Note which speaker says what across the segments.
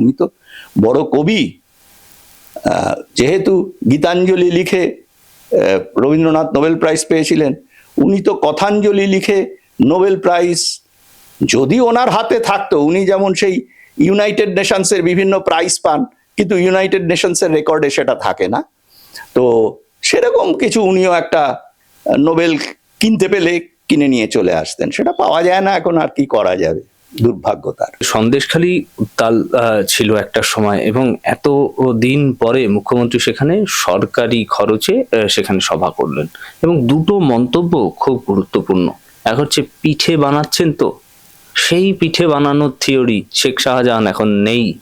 Speaker 1: উনি তো বড় কবি। যেহেতু গীতাঞ্জলি লিখে রবীন্দ্রনাথ নোবেল প্রাইজ পেয়েছিলেন, উনি তো কথাঞ্জলি লিখে নোবেল প্রাইজ, যদি ওনার হাতে থাকতো, উনি যেমন সেই ইউনাইটেড নেশনসের বিভিন্ন প্রাইজ পান, কিন্তু ইউনাইটেড নেশনসের রেকর্ডে সেটা থাকে না। তো সেরকম কিছু উনিও একটা নোবেল কিনতে পেলে কিনে নিয়ে চলে আসতেন। সেটা পাওয়া যায় না, এখন আর কি করা যাবে? দুর্ভাগ্য তার
Speaker 2: সন্দেশখালী উত্তাল আহ, ছিল একটা সময় এবং এত দিন পরে মুখ্যমন্ত্রী সেখানে সরকারি খরচে আহ, সেখানে সভা করলেন এবং দুটো মন্তব্য খুব গুরুত্বপূর্ণ। এক হচ্ছে পিঠে বানাচ্ছেন তো? সেই পিঠে বানানোর থিওরি শেখ শাহজাহান এখন নেই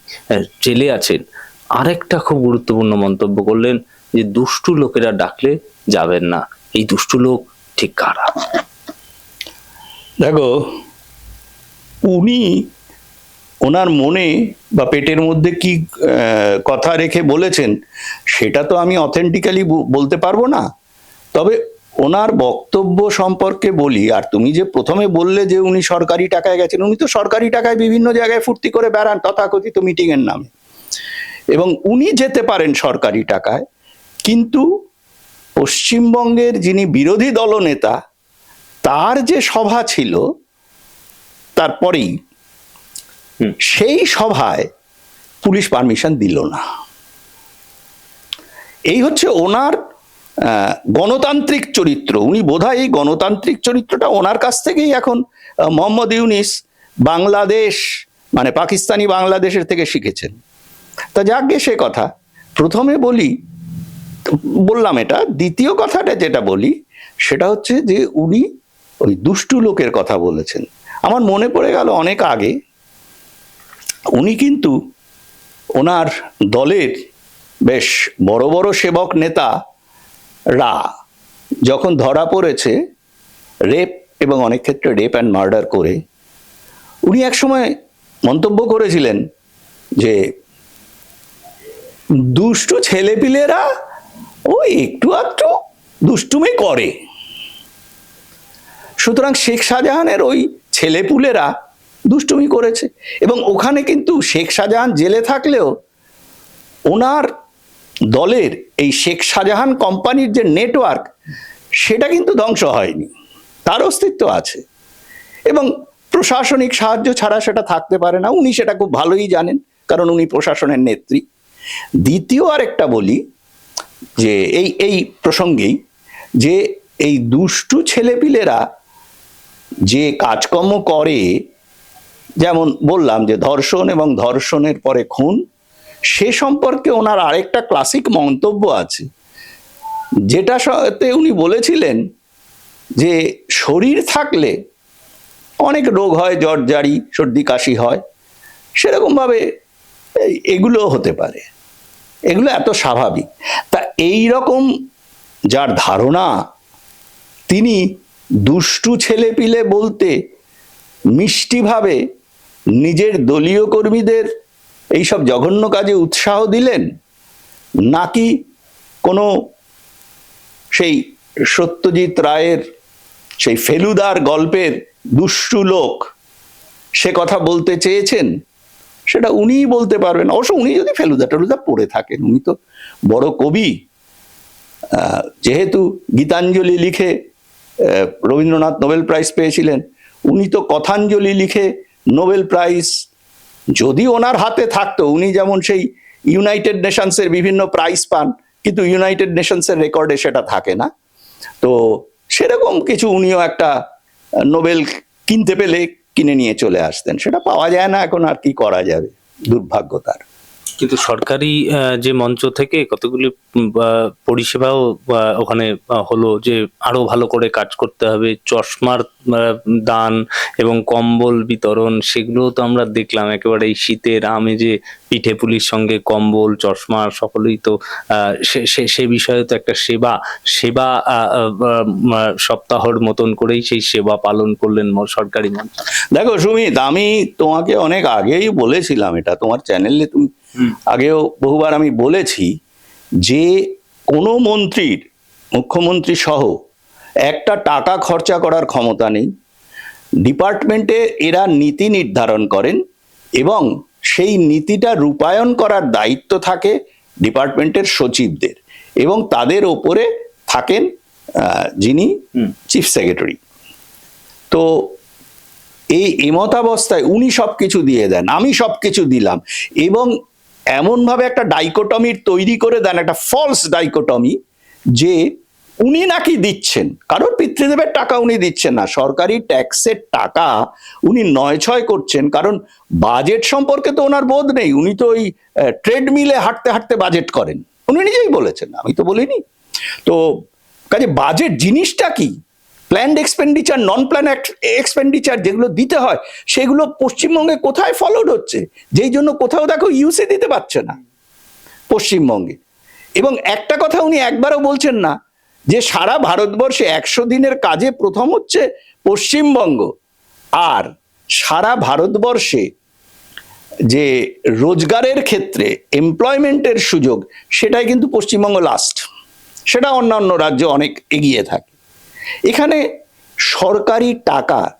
Speaker 2: জেলে আছেন। আরেকটা খুব গুরুত্বপূর্ণ মন্তব্য করলেন যে দুষ্টু লোকেরা ডাকলে যাবেন না। এই দুষ্টু লোক ঠিক কারা?
Speaker 1: দেখো উনি ওনার মনে বা পেটের মধ্যে কি কথা রেখে বলেছেন, সেটা তো আমি অথেন্টিক্যালি বলতে পারব না। তবে ওনার বক্তব্য সম্পর্কে বলি, আর তুমি যে প্রথমে বললে যে উনি সরকারি টাকায় গেছেন, উনি তো সরকারি টাকায় বিভিন্ন জায়গায় ফুর্তি করে বেড়ান, তথাকথিত মিটিংয়ের নামে। এবং উনি যেতে পারেন সরকারি টাকায়, কিন্তু পশ্চিমবঙ্গের যিনি বিরোধী দলনেতা, তার যে সভা ছিল তারপরেই
Speaker 2: হুম।
Speaker 1: সেই সভায় পুলিশ পারমিশন দিল না। এই হচ্ছে ওনার আহ, গণতান্ত্রিক চরিত্র। উনি বোধহয় এই গণতান্ত্রিক চরিত্রটা ওনার কাছ থেকেই এখন মোহাম্মদ ইউনিস বাংলাদেশ মানে পাকিস্তানি বাংলাদেশের থেকে শিখেছেন। তা যাক গে সে কথা প্রথমে বলি বললাম এটা দ্বিতীয় কথাটা যেটা বলি সেটা হচ্ছে যে উনি ওই দুষ্টু লোকের কথা বলেছেন। আমার মনে পড়ে গেল অনেক আগে, উনি কিন্তু ওনার দলের বেশ বড় বড় সেবক নেতা রা, যখন ধরা পড়েছে, রেপ এবং অনেক ক্ষেত্রে রেপ অ্যান্ড মার্ডার করে, উনি একসময় মন্তব্য করেছিলেন যে, দুষ্টু ছেলেপিলেরা ওই একটু আধটু দুষ্টুমি করে। সুতরাং শেখ শাহজাহানের ওই ছেলেপুলেরা দুষ্টুমি করেছে। এবং ওখানে কিন্তু শেখ শাহজাহান জেলে থাকলেও ওনার দলের এই শেখ শাহজাহান কোম্পানির যে নেটওয়ার্ক, সেটা কিন্তু ধ্বংস হয়নি। তার অস্তিত্ব আছে। এবং প্রশাসনিক সাহায্য ছাড়া সেটা থাকতে পারে না। উনি সেটা খুব ভালোই জানেন, কারণ উনি প্রশাসনের নেত্রী। দ্বিতীয় আরেকটা বলি, যে এই এই প্রসঙ্গেই যে এই দুষ্টু ছেলেপিলেরা যে কাজকর্ম করে, যেমন বললাম যে ধর্ষণ এবং ধর্ষণের পরে খুন, সে সম্পর্কে ওনার আরেকটা ক্লাসিক মন্তব্য আছে। যেটা সাথে উনি বলেছিলেন যে শরীর থাকলে অনেক রোগ হয় জ্বর জারি সর্দি, কাশি হয়, সেরকমভাবে এগুলো হতে পারে। এগুলো এত স্বাভাবিক। তা এই রকম যার ধারণা, তিনি দুষ্টু ছেলেপিলে বলতে মিষ্টিভাবে নিজের দলীয় কর্মীদের এইসব জঘন্য কাজে উৎসাহ দিলেন, নাকি কোনো সেই সত্যজিৎ রায়ের সেই ফেলুদার গল্পের দুষ্টু লোক সে কথা বলতে চেয়েছেন? সেটা উনিই বলতে পারবেন। অবশ্য উনি যদি ফেলুদা টেলুদা পড়ে থাকেন, উনি তো বড় কবি। যেহেতু গীতাঞ্জলি লিখে রবীন্দ্রনাথ নোবেল প্রাইজ পেয়েছিলেন। উনি তো কথাঞ্জলি লিখে নোবেল প্রাইজ, যদি ওনার হাতে থাকতো, উনি যেমন সেই ইউনাইটেড নেশনসের বিভিন্ন প্রাইজ পান, কিন্তু ইউনাইটেড নেশনসের রেকর্ডে সেটা থাকে না। তো সেরকম কিছু উনিও একটা নোবেল কিনতে পেলে কিনে নিয়ে চলে আসতেন। সেটা পাওয়া যায় না, এখন আর কি করা যাবে? দুর্ভাগ্য তার।
Speaker 2: কিন্তু সরকারি যে মঞ্চ থেকে কতগুলি পরিষেবাও ওখানে হলো যে আরও ভালো করে কাজ করতে হবে, চশমার দান এবং কম্বল বিতরণ, সেগুলো তো আমরা দেখলাম একেবারে এই শীতের আমেজে, পিঠে পুলির সঙ্গে কম্বল, চশমা সকলেই তো সে বিষয়ে তো একটা সেবা সেবা সপ্তাহর মতন করেই সেই সেবা পালন করলেন সরকারি মঞ্চ
Speaker 1: দেখো সুমিত, আমি তোমাকে অনেক আগেই বলেছিলাম এটা, তোমার চ্যানেলে তুমি। আগেও বহুবার আমি বলেছি যে কোনো মন্ত্রীর মুখ্যমন্ত্রী সহ একটা টাকা খরচা করার ক্ষমতা নেই। ডিপার্টমেন্টে এরা নীতি নির্ধারণ করেন এবং সেই নীতিটা রূপায়ণ করার দায়িত্ব থাকে ডিপার্টমেন্টের সচিবদের এবং তাদের ওপরে থাকেন যিনি চিফ সেক্রেটারি। তো এই এমতাবস্থায় উনি সব কিছু দিয়ে দেন আমি সব কিছু দিলাম এবং এমনভাবে একটা ডাইকোটমির তৈরি করে দেন, একটা ফলস ডাইকোটমি যে উনি নাকি দিচ্ছেন কারণ পিতৃদেবের টাকা উনি দিচ্ছেন না, সরকারি ট্যাক্সের টাকা উনি নয় ছয় করছেন, কারণ বাজেট সম্পর্কে তো ওনার বোধ নেই, উনি তো ওই ট্রেডমিলে হাঁটতে হাঁটতে বাজেট করেন। উনি নিজেই বলেছেন, আমি তো বলিনি। তো, কাজে বাজেট জিনিসটা কি? Planned expenditure non plan expenditure যেগুলো দিতে হয়, সেগুলো পশ্চিমবঙ্গে কোথায় ফলোড হচ্ছে? যেই জন্য কোথাও দেখো ইউসে দিতে পারছে না পশ্চিমবঙ্গে। এবং একটা কথা উনি একবারও বলছেন না, যে সারা ভারতবর্ষে একশো দিনের কাজে প্রথম হচ্ছে পশ্চিমবঙ্গ। আর সারা ভারতবর্ষে যে রোজগারের ক্ষেত্রে এমপ্লয়মেন্টের সুযোগ, সেটাই কিন্তু পশ্চিমবঙ্গ লাস্ট সেটা অন্যান্য রাজ্য অনেক এগিয়ে থাকে। এখানে সরকারি টাকা,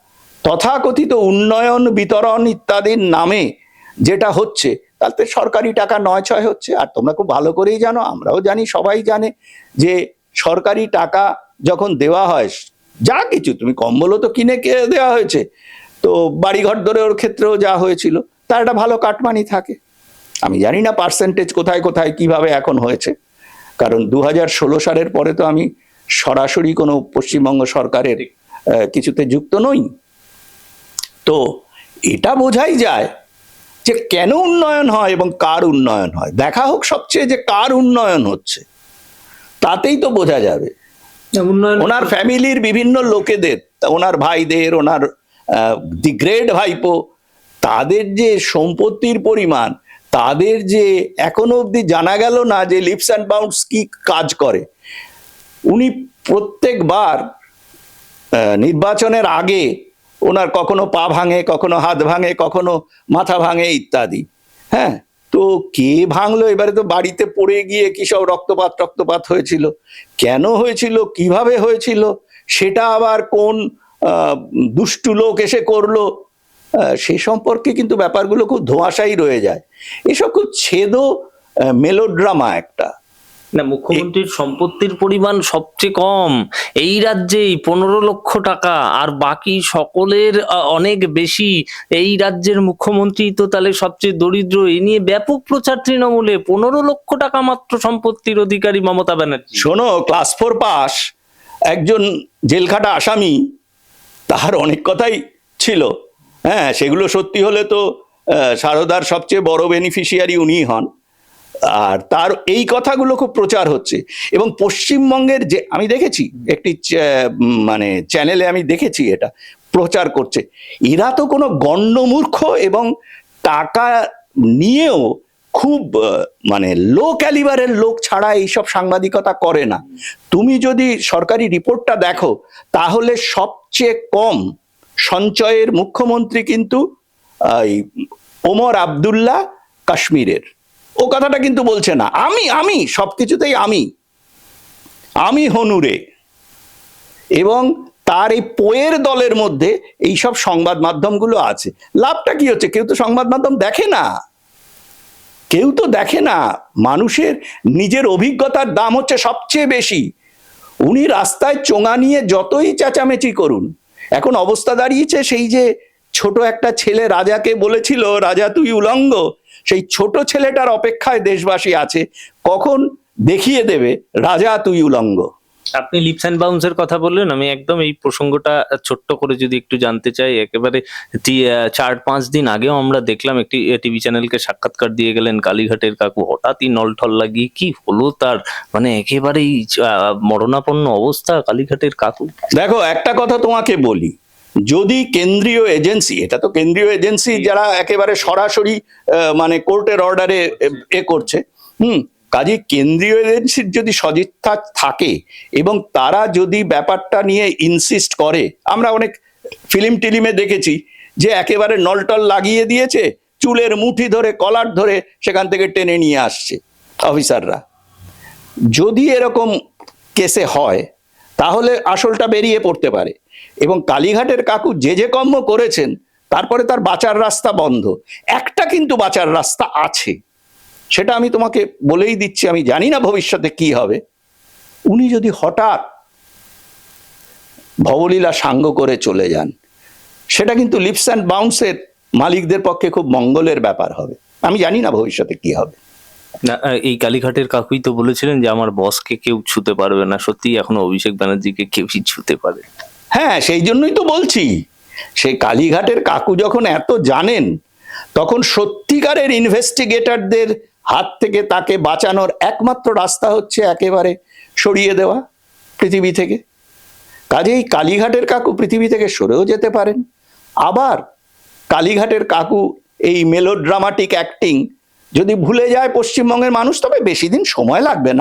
Speaker 1: তথাকথিত উন্নয়ন, বিতরণ ইত্যাদির নামে যেটা হচ্ছে, তাতে সরকারি টাকা নয় ছয় হচ্ছে। আর তোমরা খুব ভালো করেই জানো, আমরাও জানি, সবাই জানে যে সরকারি টাকা যখন দেওয়া হয়, যা কিছু, তুমি কম্বলও তো কিনে কে- দেওয়া হয়েছে, তো বাড়িঘর ধরে ওর ক্ষেত্রেও যা হয়েছিল, তার একটা ভালো কাটমানি থাকে। আমি জানি না পার্সেন্টেজ কোথায় কোথায় কীভাবে এখন হয়েছে, কারণ দু সালের পরে তো আমি সরাসরি কোনো পশ্চিমবঙ্গ সরকারের কিছুতে যুক্ত নই। তো এটা বোঝাই যায় যে কেন উন্নয়ন হয় এবং কার উন্নয়ন হয়। দেখা হোক সবচেয়ে যে কার উন্নয়ন হচ্ছে তাতেই তো বোঝা যাবে। ওনার ফ্যামিলির বিভিন্ন লোকেদের ওনার ভাইদের ওনার দি গ্রেট ভাইপো তাদের যে সম্পত্তির পরিমাণ তাদের যে এখনও অবধি জানা গেল না যে লিপস অ্যান্ড বাউন্ডস কি কাজ করে উনি প্রত্যেকবার নির্বাচনের আগে ওনার কখনো পা ভাঙে, কখনো হাত ভাঙে, কখনো মাথা ভাঙে ইত্যাদি। হ্যাঁ তো কে ভাঙলো? এবারে তো বাড়িতে পড়ে গিয়ে কি সব রক্তপাত রক্তপাত হয়েছিল? কেন হয়েছিল? কীভাবে হয়েছিল? সেটা আবার কোন দুষ্টু লোক এসে করল? সে সম্পর্কে কিন্তু ব্যাপারগুলো খুব ধোঁয়াশাই রয়ে যায়। এসব খুব ছেদো মেলোড্রামা একটা।
Speaker 2: না, মুখ্যমন্ত্রীর সম্পত্তির পরিমাণ সবচেয়ে কম। এই রাজ্যেই পনেরো লক্ষ টাকা, আর বাকি সকলের অনেক বেশি। এই রাজ্যের মুখ্যমন্ত্রী তো তাহলে সবচেয়ে দরিদ্র। এ নিয়ে ব্যাপক প্রচার তৃণমূলে। পনেরো লক্ষ টাকা মাত্র সম্পত্তির অধিকারী মমতা ব্যানার্জি।
Speaker 1: শোনো ক্লাস ফোর পাস। একজন জেলখাটা আসামি তাহার অনেক কথাই ছিল। হ্যাঁ সেগুলো সত্যি হলে তো সারদার সবচেয়ে বড় বেনিফিশিয়ারি উনিই হন। আর তার এই কথাগুলো খুব প্রচার হচ্ছে। এবং পশ্চিমবঙ্গের যে, আমি দেখেছি, একটি মানে চ্যানেলে আমি দেখেছি এটা, প্রচার করছে। এরা তো কোনো গণ্ডমূর্খ এবং টাকা নিয়েও খুব মানে লো ক্যালিবারের লোক ছাড়া এইসব সাংবাদিকতা করে না। তুমি যদি সরকারি রিপোর্টটা দেখো, তাহলে সবচেয়ে কম সঞ্চয়ের মুখ্যমন্ত্রী কিন্তু ওমর আবদুল্লাহ কাশ্মীরের। ও কথাটা কিন্তু বলছে না। আমি আমি সব কিছুতেই আমি। আমি হনুরে। এবং তার এই পোয়ের দলের মধ্যে এই সব সংবাদ মাধ্যমগুলো আছে। লাভটা কি হচ্ছে? কেউ তো সংবাদ মাধ্যম দেখে না। কেউ তো দেখে না। মানুষের নিজের অভিজ্ঞতার দাম হচ্ছে সবচেয়ে বেশি। উনি রাস্তায় চোঙা নিয়ে যতই চেঁচামেচি করুন, এখন অবস্থা দাঁড়িয়েছে সেই যে ছোট একটা ছেলে রাজাকে বলেছিল, রাজা, তুই উলঙ্গ। সেই ছোট ছেলেটার অপেক্ষায় দেশবাসী আছে কখন দেখিয়ে দেবে রাজা তুই উলঙ্গ?
Speaker 2: আপনি লিপস অ্যান্ড বাউন্সের কথা বললেন আমি একদম এই প্রসঙ্গটা ছোট্ট করে যদি একটু জানতে চাই একেবারে চার পাঁচ দিন আগেও আমরা দেখলাম একটি টিভি চ্যানেলকে সাক্ষাৎকার দিয়ে গেলেন কালীঘাটের কাকু। হঠাৎই নলঠল লাগিয়ে কি হলো তার? মানে একেবারেই মরণাপন্ন অবস্থা কালীঘাটের কাকু।
Speaker 1: দেখো একটা কথা তোমাকে বলি যদি কেন্দ্রীয় এজেন্সি এটা তো কেন্দ্রীয় এজেন্সি যারা একেবারে সরাসরি মানে কোর্টের অর্ডারে এ করছে হুম কাজে কেন্দ্রীয় এজেন্সির যদি সদিচ্ছা থাকে এবং তারা যদি ব্যাপারটা নিয়ে ইনসিস্ট করে আমরা অনেক ফিল্ম টিলিমে দেখেছি যে একেবারে নলটল লাগিয়ে দিয়েছে চুলের মুঠি ধরে কলার ধরে সেখান থেকে টেনে নিয়ে আসছে অফিসাররা যদি এরকম কেসে হয় তাহলে আসলটা বেরিয়ে পড়তে পারে। এবং কালীঘাটের কাকু যে যে কর্ম করেছেন, তারপরে তার বাঁচার রাস্তা বন্ধ। একটা কিন্তু বাঁচার রাস্তা আছে। সেটা আমি তোমাকে বলেই দিচ্ছি, আমি জানি না ভবিষ্যতে কি হবে। উনি যদি হঠাৎ ভবলীলা সাঙ্গ করে চলে যান, সেটা কিন্তু লিপস অ্যান্ড বাউন্সের মালিকদের পক্ষে খুব মঙ্গলের ব্যাপার হবে। আমি জানি না ভবিষ্যতে কি হবে।
Speaker 2: না এই কালীঘাটের কাকুই তো বলেছিলেন যে আমার বসকে কেউ ছুতে পারবে না। সত্যি এখনও অভিষেক ব্যানার্জিকে কেউই ছুতে পারে
Speaker 1: হ্যাঁ সেই জন্যই তো বলছি। সেই কালীঘাটের কাকু যখন এত জানেন, তখন সত্যিকারের ইনভেস্টিগেটরদের হাত থেকে তাকে বাঁচানোর একমাত্র রাস্তা হচ্ছে একেবারে সরিয়ে দেওয়া পৃথিবী থেকে। কাজেই কালীঘাটের কাকু পৃথিবী থেকে সরেও যেতে পারেন। আবার কালীঘাটের কাকু এই মেলোড্রামাটিক অ্যাক্টিং যদি ভুলে যায় পশ্চিমবঙ্গের মানুষ তবে বেশি দিন সময় লাগবে না।